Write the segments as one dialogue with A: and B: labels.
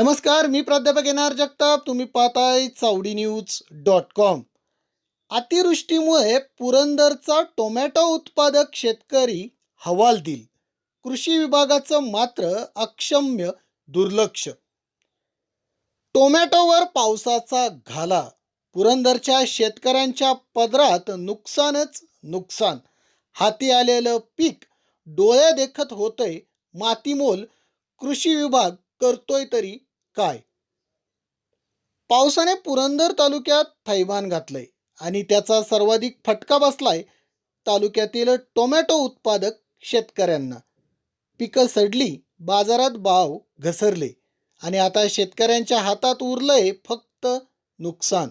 A: नमस्कार मी प्राध्यापक N R Jagtap. तुम्ही पाहताय चावडी न्यूज डॉट कॉम. अतिवृष्टीमुळे पुरंदरचा टोमॅटो उत्पादक शेतकरी हवालदिल कृषी विभागाचं मात्र अक्षम्य दुर्लक्ष. टोमॅटोवर पावसाचा घाला. पुरंदरच्या शेतकऱ्यांच्या पदरात नुकसानच नुकसान. हाती आलेलं पीक डोळ्या देखत होतंय मातीमोल. कृषी विभाग करतोय तरी काय? पावसाने पुरंदर तालुक्यात थैमान घातलंय आणि त्याचा सर्वाधिक फटका बसलाय तालुक्यातील टोमॅटो उत्पादक शेतकऱ्यांना. पिकं सडली बाजारात भाव घसरले आणि आता शेतकऱ्यांच्या हातात उरलंय फक्त नुकसान.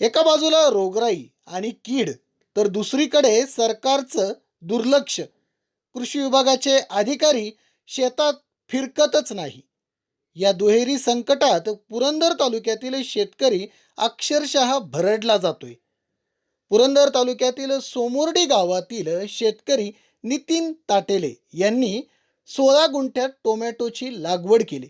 A: एका बाजूला रोगराई आणि कीड तर दुसरीकडे सरकारचं दुर्लक्ष. कृषी विभागाचे अधिकारी शेतात फिरकतच नाही. या दुहेरी संकटात पुरंदर तालुक्यातील शेतकरी अक्षरशः भरडला जातोय. पुरंदर तालुक्यातील सोमुर्डी गावातील शेतकरी नितीन ताटेले यांनी सोळा गुंठ्यात टोमॅटोची लागवड केली.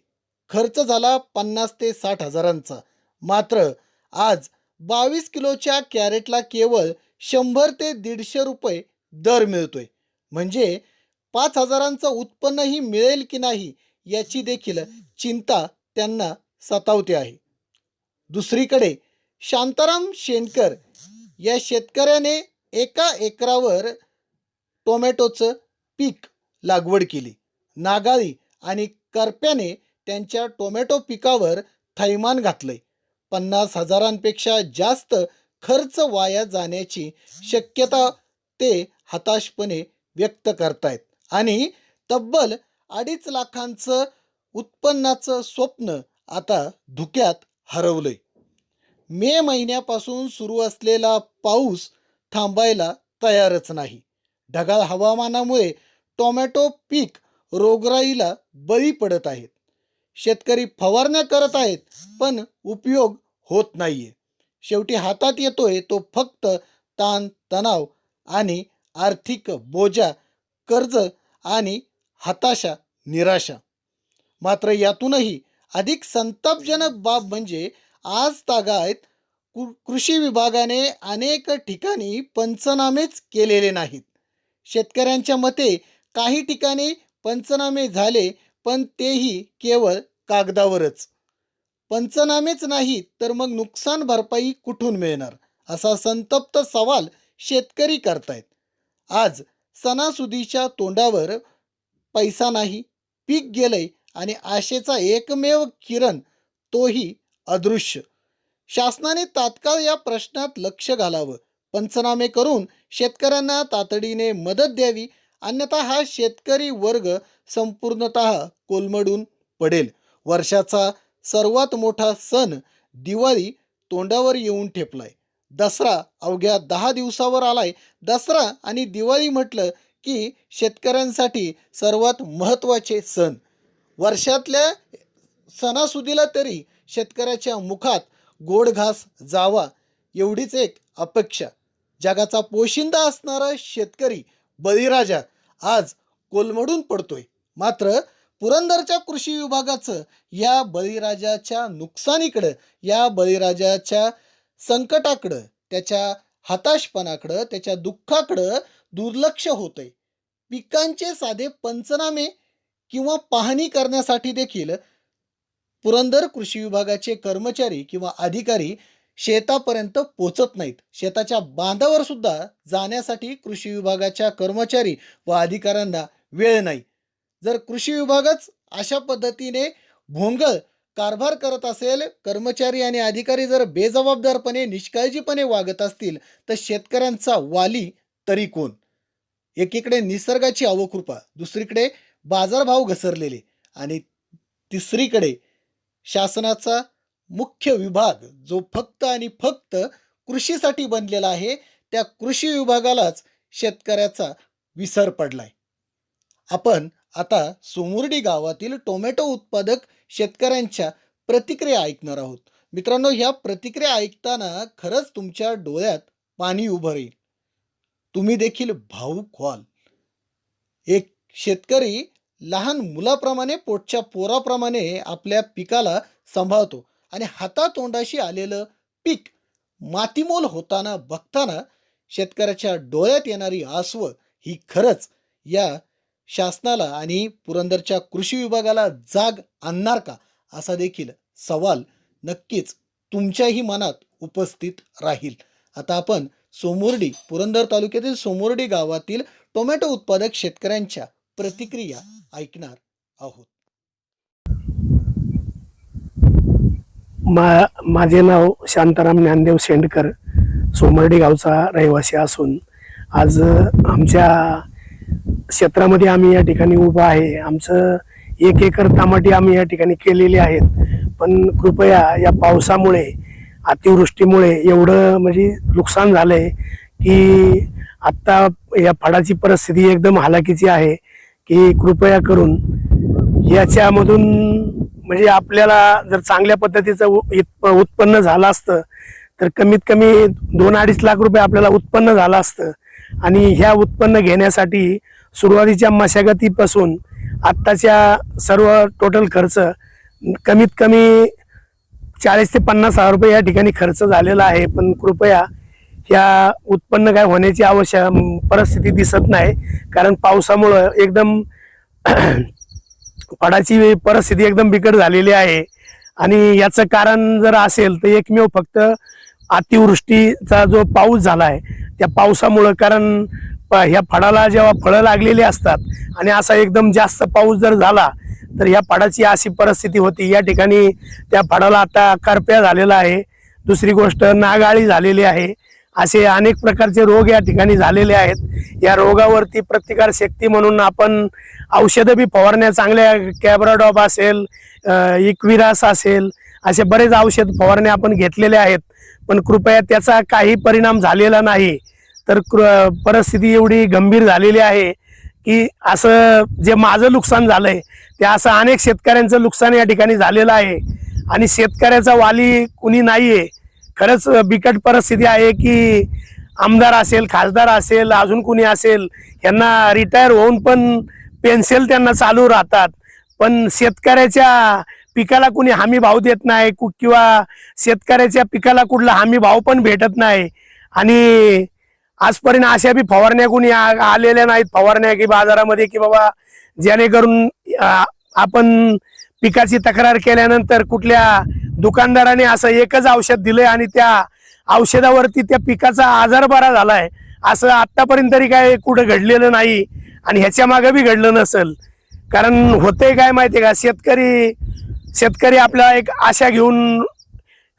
A: खर्च झाला पन्नास ते साठ हजारांचा. मात्र आज बावीस किलोच्या कॅरेटला केवळ शंभर ते दीडशे रुपये दर मिळतोय. म्हणजे पाच हजारांचं उत्पन्नही मिळेल की नाही याची देखील चिंता त्यांना सतावते आहे. दुसरीकडे शांताराम शेणकर या शेतकऱ्याने एका एकरावर टोमॅटोचं पीक लागवड केली. नागाळी आणि करप्याने त्यांच्या टोमॅटो पिकावर थैमान घातलंय. पन्नास हजारांपेक्षा जास्त खर्च वाया जाण्याची शक्यता ते हताशपणे व्यक्त करतायत आणि तब्बल अडीच लाखांचं उत्पन्नाचं स्वप्न आता धुक्यात हरवलंय. मे महिन्यापासून सुरू असलेला पाऊस थांबायला तयारच नाही. ढगाळ हवामानामुळे टोमॅटो पीक रोगराईला बळी पडत आहेत. शेतकरी फवारण्या करत आहेत पण उपयोग होत नाहीये. शेवटी हातात येतोय तो फक्त ताण तणाव आणि आर्थिक बोजा कर्ज आणि हताशा निराशा. मात्र यातूनही अधिक संतापजनक बाब म्हणजे आज तागायत कृषी विभागाने अनेक ठिकाणी पंचनामेच केलेले नाहीत. शेतकऱ्यांच्या मते काही ठिकाणी पंचनामे झाले पण तेही केवळ कागदावरच. पंचनामेच नाही तर मग नुकसान भरपाई कुठून मिळणार? असा संतप्त सवाल शेतकरी करतायत. आज सणासुदीच्या तोंडावर पैसा नाही पीक गेलंय आणि आशेचा एकमेव किरण तोही अदृश्य. शासनाने तात्काळ या प्रश्नात लक्ष घालावं. पंचनामे करून शेतकऱ्यांना तातडीने मदत द्यावी अन्यथा हा शेतकरी वर्ग संपूर्णत कोलमडून पडेल. वर्षाचा सर्वात मोठा सण दिवाळी तोंडावर येऊन ठेपलाय. दसरा अवघ्या दहा दिवसावर आलाय. दसरा आणि दिवाळी म्हटलं की शेतकऱ्यांसाठी सर्वात महत्त्वाचे सण. वर्षातल्या सणासुदीला तरी शेतकऱ्याच्या मुखात गोड घास जावा एवढीच एक अपेक्षा. जगाचा पोशिंदा असणारा शेतकरी बळीराजा आज कोलमडून पडतोय. मात्र पुरंदरच्या कृषी विभागाचं या बळीराजाच्या नुकसानीकडं या बळीराजाच्या संकटाकडं त्याच्या हताशपणाकडं त्याच्या दुःखाकडं दुर्लक्ष होतंय. पिकांचे साधे पंचनामे किंवा पाहणी करण्यासाठी देखील पुरंदर कृषी विभागाचे कर्मचारी किंवा अधिकारी शेतापर्यंत पोचत नाहीत. शेताच्या बांधावर सुद्धा जाण्यासाठी कृषी विभागाच्या कर्मचारी व अधिकाऱ्यांना वेळ नाही. जर कृषी विभागच अशा पद्धतीने भोंगळ कारभार करत असेल कर्मचारी आणि अधिकारी जर बेजबाबदारपणे निष्काळजीपणे वागत असतील तर शेतकऱ्यांचा वाली तरी कोण? एकीकडे निसर्गाची अवकृपा दुसरीकडे बाजारभाव घसरलेले आणि तिसरीकडे शासनाचा मुख्य विभाग जो फक्त आणि फक्त कृषीसाठी बनलेला आहे त्या कृषी विभागालाच शेतकऱ्याचा विसर पडलाय. आपण आता सोमुर्डी गावातील टोमॅटो उत्पादक शेतकऱ्यांच्या प्रतिक्रिया ऐकणार आहोत. मित्रांनो ह्या प्रतिक्रिया ऐकताना खरंच तुमच्या डोळ्यात पाणी उभं राहील. तुम्ही देखील भाऊक व्हाल. एक शेतकरी लहान मुलाप्रमाणे पोटच्या पोराप्रमाणे आपल्या पिकाला सांभाळतो आणि हातातोंडाशी आलेलं पीक मातीमोल होताना बघताना शेतकऱ्याच्या डोळ्यात येणारी आसव ही खरंच या शासनाला आणि पुरंदरच्या कृषी विभागाला जाग आणणार का? असा देखील सवाल नक्कीच तुमच्याही मनात उपस्थित राहील. आता आपण सोमुर्डी पुरंदर तालुक्यातील सोमुर्डी गावातील टोमॅटो उत्पादक शेतकऱ्यांच्या प्रतिक्रिया ऐकणार आहोत.
B: मा माझे नाव शांताराम ज्ञानदेव शेंडकर सोमर्डी गावचा रहिवासी असून आज आमच्या क्षेत्रामध्ये आम्ही या ठिकाणी उभं आहे. आमचं एक एकर टमाटे आम्ही या ठिकाणी केलेली आहेत. पण कृपया या पावसामुळे अतिवृष्टीमुळे एवढं म्हणजे नुकसान झालंय की आत्ता या फळाची परिस्थिती एकदम हालाकीची आहे की कृपया करून याच्यामधून म्हणजे आपल्याला जर चांगल्या पद्धतीचं उ- उत्पन्न झालं असतं तर कमीत कमी दोन अडीच लाख रुपये आपल्याला उत्पन्न झालं असतं. आणि ह्या उत्पन्न घेण्यासाठी सुरुवातीच्या मशागतीपासून आत्ताच्या सर्व टोटल खर्च कमीत कमी चाळीस ते पन्नास हजार रुपये या ठिकाणी खर्च झालेला आहे. पण कृपया ह्या उत्पन्न काय होण्याची आवश्यक परिस्थिती दिसत नाही. कारण पावसामुळं एकदम फळाची परिस्थिती एकदम बिकट झालेली आहे. आणि याचं कारण जर असेल तर एकमेव फक्त अतिवृष्टीचा जो पाऊस झाला आहे त्या पावसामुळं कारण प- ह्या फळाला जेव्हा फळं लागलेली असतात आणि असा एकदम जास्त पाऊस जर झाला तर या फळाची अशी परिस्थिती होती. या ठिकाणी त्या फळाला आता करप्या झालेला आहे. दुसरी गोष्ट नागाळी झालेली आहे. असे अनेक प्रकारचे रोग या ठिकाणी झालेले आहेत. या रोगावरती प्रतिकार शक्ती म्हणून आपण औषधं बी फवारण्या चांगल्या कॅब्राडॉप असेल इक्विरास असेल असे बरेच औषध फवारण्या आपण घेतलेल्या आहेत. पण कृपया त्याचा काही परिणाम झालेला नाही. तर कृ- परिस्थिती एवढी गंभीर झालेली आहे. की असं जे माझं नुकसान झालंय ते असं अनेक शेतकऱ्यांचं नुकसान या ठिकाणी झालेलं आहे. आणि शेतकऱ्याचा वाली कुणी नाहीये. खरंच बिकट परिस्थिती आहे की आमदार असेल खासदार असेल अजून कुणी असेल यांना रिटायर होऊन पण पेन्सिल त्यांना चालू राहतात. पण शेतकऱ्याच्या पिकाला कुणी हमी भाव देत नाही कु- किंवा शेतकऱ्याच्या पिकाला कुठला हमी भाव पण भेटत नाही. आणि आजपर्यंत अशा बी फवारण्या कुणी आलेल्या नाहीत. फवारण्या की बाजारामध्ये की बाबा जेणेकरून आपण पिकाची तक्रार केल्यानंतर कुठल्या दुकानदाराने असं एकच औषध दिलंय आणि त्या औषधावरती त्या पिकाचा आजार बरा झालाय असं आतापर्यंत तरी काय कुठं घडलेलं नाही आणि ह्याच्या मागे बी घडलं नसेल. कारण होते काय माहितीये का? शेतकरी शेतकरी आपला एक आशा घेऊन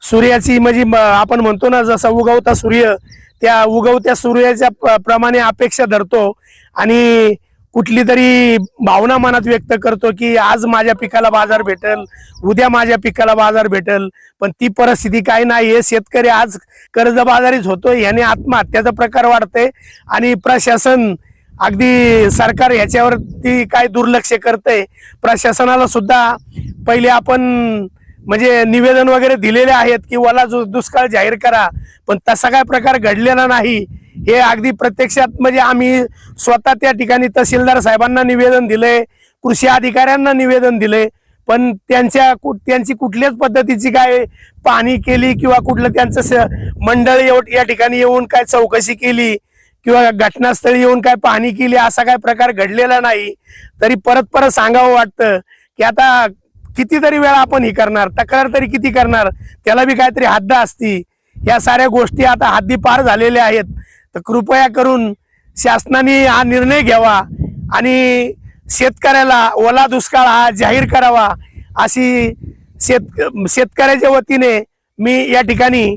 B: सूर्याची म्हणजे आपण म्हणतो ना जसा उगवता सूर्य त्या उगवत्या सूर्याच्या प्रमाणे अपेक्षा धरतो आणि कुठली तरी भावना मनात व्यक्त करतो की आज माझ्या पिकाला बाजार भेटेल उद्या माझ्या पिकाला बाजार भेटेल पण ती परिस्थिती काय नाही. आहे शेतकरी आज कर्जबाजारीच होतो याने आत्महत्याचा प्रकार वाढतोय आणि प्रशासन अगदी सरकार ह्याच्यावरती काय दुर्लक्ष करतंय. प्रशासनाला सुद्धा पहिले आपण म्हणजे निवेदन वगैरे दिलेले आहेत की ओला जो दुष्काळ जाहीर करा पण तसा काय प्रकार घडलेला नाही. हे अगदी प्रत्यक्षात म्हणजे आम्ही स्वतः त्या ठिकाणी तहसीलदार साहेबांना निवेदन दिलंय कृषी अधिकाऱ्यांना निवेदन दिलंय पण त्यांच्या कु- त्यांची कुठल्याच पद्धतीची काय पाहणी केली किंवा कुठलं त्यांचं स- मंडळ या ठिकाणी येऊन काय चौकशी केली किंवा घटनास्थळी येऊन काय पाहणी केली असा काय प्रकार घडलेला नाही. तरी परत परत सांगावं वाटतं की आता कितीतरी वेळा आपण ही करणार तक्रार तरी किती करणार त्याला बी काहीतरी हद्द असती. या साऱ्या गोष्टी आता हद्दी पार झालेल्या आहेत. तर कृपया करून शासनाने हा निर्णय घ्यावा आणि शेतकऱ्याला ओला दुष्काळ हा जाहीर करावा अशी शेत शेतकऱ्याच्या वतीने मी या ठिकाणी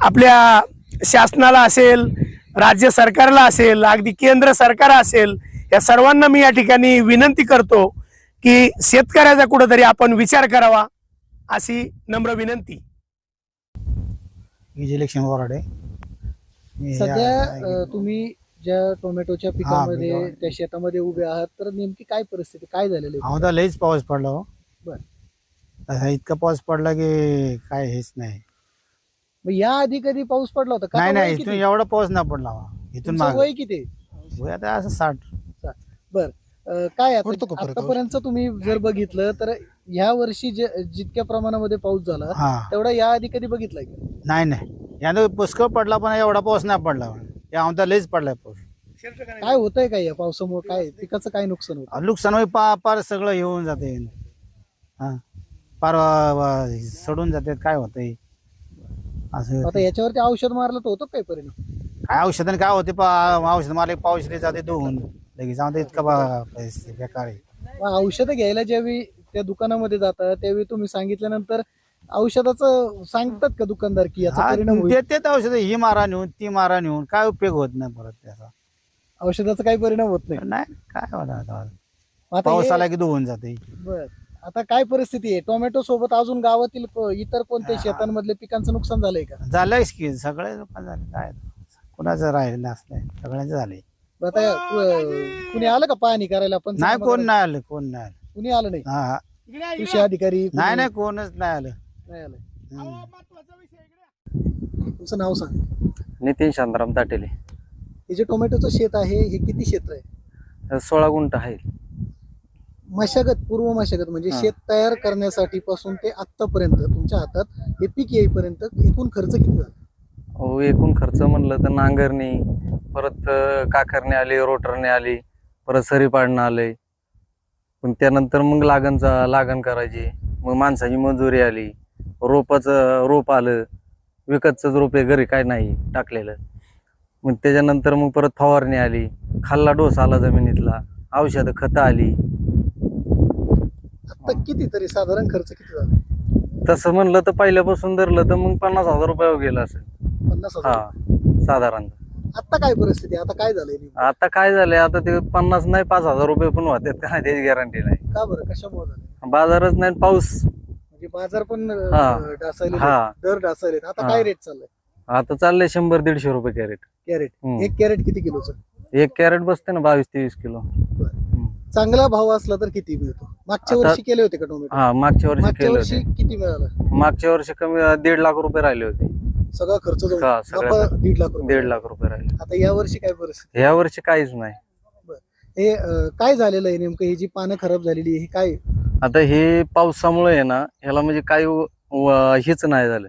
B: आपल्या शासनाला असेल राज्य सरकारला असेल अगदी केंद्र सरकार असेल या सर्वांना मी या ठिकाणी विनंती करतो. की शेतकऱ्याचा कुठंतरी आपण विचार करावा अशी नम्र विनंती
C: इलेक्शन वॉर्ड आहे मी
A: सध्या अ, तुम्ही ज्या टोमॅटोच्या पिकामध्ये. त्या शेतामध्ये उभे आहात तर नेमकी काय परिस्थिती काय झालेली आहे?
C: लईच पाऊस पडला हो
A: बर.
C: असा इतका पाऊस पडला की काय हेच नाही
A: मग या आधी कधी पाऊस पडला होता का?
C: नाही नाही
A: वय
C: इथून
A: किती?
C: एवढा पाऊस नाही पडला हो. इथून
A: तुमचं
C: माग
A: वय किती
C: आता असं साठ
A: बर
D: अं, काय आता-
C: पडतो का फरक?
D: आतापर्यंत तुम्ही जर बघितलं तर ह्या वर्षी जे जितक्या प्रमाणामध्ये पाऊस झाला
C: हा.
D: तेवढा या आधी कधी बघितलाय का?
C: नाही नाही. यानं पुष्कळ पडला पण एवढा पाऊस नाही पडला. या आमचा लईच पडलाय पाऊस.
D: काय होतंय का या पावसामुळे? काय पिकाचं काय नुकसान होतं
C: नुकसान होई पा पार सगळं येऊन जाते. हा. पार सडून जाते काय होतंय? असं
D: आता याच्यावरती औषध मारलं तर होतं काय परिणाम?
C: काय औषधाने काय होते पा औषध मारले पाऊस जाते धुवून. लगेच आमचा इतका बा- पैसे बेकार आहे.
D: मग औषधं घ्यायला ज्यावेळी त्या दुकानामध्ये जातात त्यावेळी तुम्ही सांगितल्यानंतर औषधाचं सांगतात का दुकानदार की याचा
C: हा,
D: परिणाम होईल?
C: औषध ही मारा नेऊन ती मारा नेऊन काय उपयोग होत नाही परत त्याचा?
D: औषधाचा काही परिणाम होत नाही.
C: नाही काय होणार आता?
D: आता
C: पाऊस
D: हे-
C: आला की धुवून जाते.
D: बर. आता काय परिस्थिती आहे? टोमॅटो सोबत अजून गावातील प- इतर कोणत्या शेतांमधल्या पिकांचं नुकसान झालंय का?
C: झालंयच की सगळे लोक झाले. काय कुणाचं राहिलं नसलंय सगळ्यांचं झाले
D: आता कुणी आलं का पाहणी करायला? पण
C: नाही कोण नाही आलं कोण नाही आलं.
D: कुणी आलं नाही?
C: हा हा.
D: कृषी अधिकारी कुणी
C: नाही नाही कोणच नाही आलं.
D: नाही आलं.
C: हम्म.
D: तुमचं नाव सांग.
E: नितीन शांताराम ताटेले.
D: हे जे टोमॅटोचं शेत आहे हे किती क्षेत्र आहे?
E: सोळा गुंठ आहे.
D: मशागत पूर्व मशागत म्हणजे
E: हा.
D: शेत तयार करण्यासाठी पासून ते आतापर्यंत तुमच्या हातात हे पीक येईपर्यंत एकूण खर्च किती झाला?
E: एकूण खर्च म्हणलं तर नांगरणी परत अं, काखरणी आली रोटरने आली परत सरी पाडणं आलंय. पण त्यानंतर मग लागणचा लागण करायची. मग माणसाची मजुरी आली. रोपाचं रोप आलं. विकतच रोप आहे घरी काय नाही टाकलेलं. मग त्याच्यानंतर मग परत फवारणी आली. खाल्ला डोस आला जमिनीतला. औषधं खतं आली.
D: आता किती तरी साधारण खर्च किती झाला?
E: तसं म्हणलं तर पहिल्यापासून धरलं तर मग पन्नास हजार रुपयावर गेलं असेल.
D: पन्नास हजार
E: हा साधारण.
D: आता काय परिस्थिती? आता काय झालंय नेमकं?
E: आता काय झालंय? आता ते पन्नास नाही पाच हजार रुपये पण होते. काय त्याची गॅरंटी नाही.
D: का बरं? कशामुळे झालं
E: बाजारच नाही पाऊस.
D: म्हणजे बाजार पण
E: हा. हा.
D: दर डासायले आता
E: हा.
D: काय रेट चाललाय?
E: आता चाललंय शंभर दीडशे रुपये कॅरेट.
D: कॅरेट. एक कॅरेट किती किलोचं?
E: एक कॅरेट बसते ना बावीस तेवीस किलो.
D: चांगला भाव असला तर किती मिळतो? मागच्या
E: आता-
D: वर्षी केले होते का टोमॅटो?
E: हा मागच्या वर्षी
D: मागच्या
E: केलं
D: वर्षी
E: होते.
D: किती मिळाला?
E: मागच्या वर्षी कमी दीड लाख रुपये राहिले होते.
D: सगळा खर्च जाऊन
E: हा, सगळा
D: नफा
E: खर्च.
D: दीड लाख रुपये
E: दीड लाख रुपये राहिले.
D: आता या वर्षी काय परिस्थिती?
E: ह्या वर्षी काहीच नाही.
D: हे अं, काय झालेलं आहे नेमकं? ही जी पानं खराब झालेली आहे, हे काय
E: आता हे पावसामुळे आहे ना ह्याला म्हणजे काही व- व- हेच नाही झालं.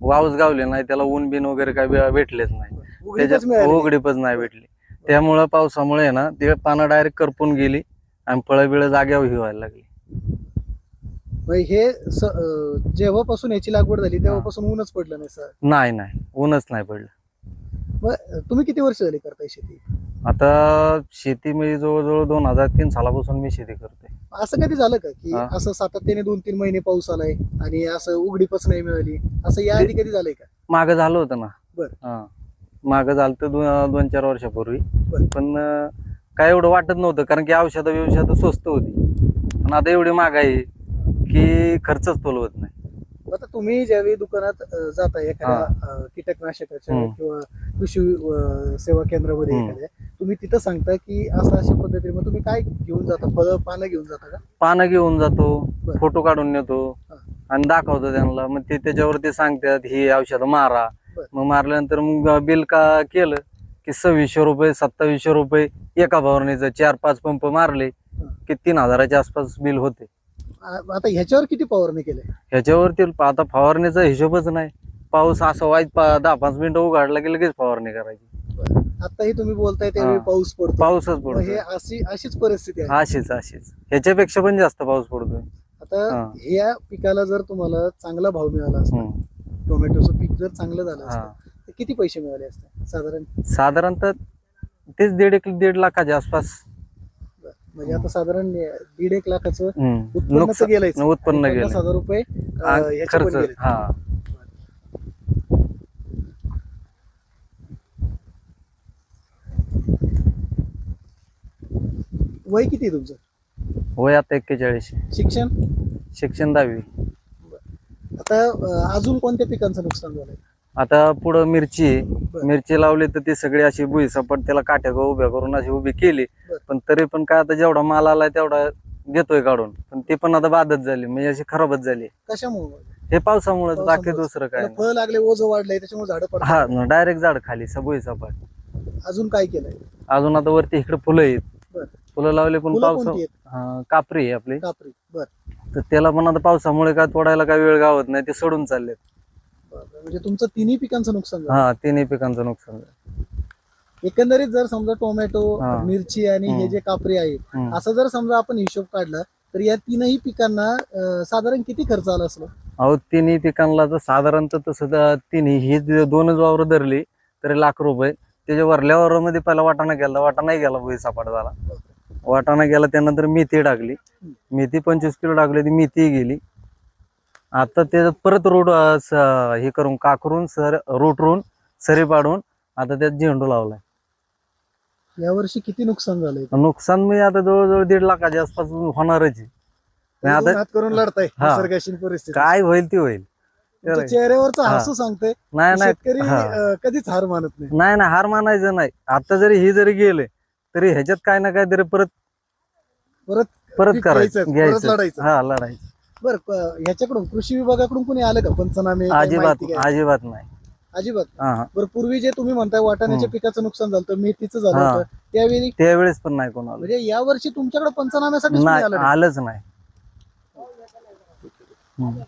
E: वावच गावले नाही त्याला ऊन बिन वगैरे काही भेटलेच नाही.
D: उघडीपच
E: त्याच्यात
D: मिळाली
E: उघडीपच नाही भेटली. त्यामुळं पावसामुळे आहे ना ते पानं डायरेक्ट करपून गेली आणि फळं बिळं जाग्यावर ही व्हायला लागली.
D: म्हणजे हे स- जेव्हापासून याची लागवड झाली तेव्हापासून ऊनच पडलं नाही सर?
E: नाही नाही. ऊनच नाही पडलं.
D: मग तुम्ही किती वर्ष झाली करताय शेती?
E: आता शेती मी जवळजवळ दोन हजार तीन सालापासून मी शेती करते
D: असं कधी झालं का की
E: हा.
D: असं सातत्याने दोन तीन महिने पाऊस आलाय आणि असं उघडीपच नाही मिळाली? असं या आधी कधी झालंय का?
E: मागं झालं होतं ना.
D: बरं.
E: हा. मागं झालं तर दोन दोन चार वर्षापूर्वी.
D: बरं.
E: पण अं, काय एवढं वाटत नव्हतं कारण की औषधं बिवषधं स्वस्त होती. पण आता एवढी महागाई आहे. की खर्चच तोलवत नाही
D: आता तुम्ही ज्यावेळी दुकानात अं, जाताय एखाद्या अं, कीटकनाशकाच्या
E: हम्म.
D: किंवा कृषी अं, सेवा केंद्रामध्ये
E: हम्म.
D: एखाद्या तुम्ही तिथं सांगता की असं अशा पद्धतीने मग तुम्ही काय घेऊन जाता फळं पानं घेऊन जाता का
E: पानं घेऊन जातो
D: बरं.
E: फोटो काढून नेतो
D: हा.
E: आणि दाखवतो त्यांना मग ते त्याच्यावरती सांगतात ही औषधं मारा
D: बरं.
E: मग मारल्यानंतर मग बिल का केलं की सव्वीसशे रुपये सत्तावीसशे रुपये एका फवारणीचं चार पाच पंप मारले की तीन हजाराच्या आसपास बिल होते
D: आ- आता ह्याच्यावर किती फवारणी केलंय
E: ह्याच्यावरती आता फवारणीचा हिशोबच नाही. पाऊस असं वाईट पा- दहा पाच मिनिटं उघडला की लगेच फवारणी करायची.
D: आताही तुम्ही बोलताय त्यावेळी
E: हा.
D: पाऊस पडतो
E: पाऊसच
D: मग हे
E: पडतो
D: अशी अशीच परिस्थिती आहे.
E: अशीच अशीच. ह्याच्यापेक्षा पण जास्त पाऊस पडतोय.
D: आता
E: हा.
D: ह्या पिकाला जर तुम्हाला चांगला भाव मिळाला असता
E: हम्म.
D: टोमॅटोचं पीक जर चांगलं झालं
E: हा.
D: असतं तर किती पैसे मिळाले असते साधारण?
E: साधारणतः तेच दीड एक दीड लाखाच्या आसपास
D: म्हणजे आता साधारण दीड एक लाखाचं. उत्पन्न गेलंच
E: उत्पन्न
D: पन्नास
E: गेलं
D: हजार रुपये अं,
E: आणि
D: याचे पण
E: खर्च
D: गेले.
E: हा.
D: वय किती आहे तुमचं?
E: वय आता एक्केचाळीस.
D: शिक्षण?
E: शिक्षण दहावी.
D: आता अं, अजून कोणत्या पिकांचं नुकसान झालंय?
E: आता पुढं मिरची आहे. मिरची लावली तर ती सगळी अशी बुई सपाट त्याला काट्या उभ्या करून अशी उभी केली. पण तरी पण काय आता जेवढा माल आलाय तेवढा घेतोय काढून. पण ती पण आता बादच झाली म्हणजे अशी खराबच झाली.
D: कशामुळे?
E: हे पावसामुळे बाकी. दुसरं काय
D: फळ लागले ओझ वाढलंय त्याच्यामुळे झाडं पडतात.
E: हा डायरेक्ट झाड खाली सबुई सपाट.
D: अजून काय केलंय?
E: अजून आता वरती इकडे फुलं आहेत.
D: बरं.
E: फुलं लावले पण
D: फुलं
E: पावसा
D: कोणती आहेत?
E: हा, कापरी आहे आपली.
D: कापरी बर.
E: तर त्याला पण आता पावसामुळे काय तोडायला काय वेळ गावत नाही ते सोडून चाललेत.
D: बर. म्हणजे तुमचं तिन्ही पिकांचं नुकसान झालं.
E: हा तिन्ही पिकांचं नुकसान झालं.
D: एकंदरीत जर समजा टोमॅटो
E: हा.
D: मिरची आणि हे. जे कापरी आहे
E: हम्म.
D: असं जर समजा आपण हिशोब काढला तर या तीनही पिकांना अं, साधारण किती खर्च आला असलो
E: अहो तिन्ही पिकांना तर साधारणतः तसं तर तिन्ही ही जी दोनच वावर धरली तरी लाख रुपये त्याच्या वरल्या वावरामध्ये पहिला वाटाणा गेला वाटाणाही गेला भुई सापाट झाला वाटाणा गेला त्यानंतर मेथी टाकली मेथी पंचवीस किलो टाकली ती मेथी गेली आता त्याच्यात परत रोड हे करून काकरून सर रोटरून सरी पाडून आता त्यात झेंडू लावलाय
D: यावर्षी किती नुकसान झालंय?
E: नुकसान मी आता जवळजवळ दीड लाखाच्या आसपास होणारच आहे. आणि आता
D: हात करून लढताय
E: हा.
D: निसर्गाशी परिस्थिती.
E: काय होईल ती होईल.
D: तुमच्या चेहऱ्यावरचा
E: हा.
D: हसू सांगते
E: नाही नाही.
D: शेतकरी
E: हा.
D: अं, कधीच हार मानत नाही.
E: नाही नाही. हार मानायचं नाही. आता जरी ही जरी गेले तरी ह्याच्यात काय ना काय तरी परत
D: परत
E: परत
D: पीक
E: करायचं
D: परत लढायचं.
E: हा लढायचं.
D: बर ह्याच्याकडून कृषी विभागाकडून कोणी आलं का? पंचनामे
E: अजिबात? अजिबात नाही.
D: अजिबात
E: हा हा.
D: बरं पूर्वी जे तुम्ही म्हणताय वाटाण्याच्या
E: हम्म.
D: पिकाचं नुकसान झालं होतं मेथीचं झालं
E: हा.
D: होतं त्यावेळी
E: त्यावेळेस पण नाही कोणाला
D: म्हणजे या वर्षी तुमच्याकडे पंचनाम्यासाठी
E: नाही
D: आलं नाही.
E: आलंच नाही हम्म.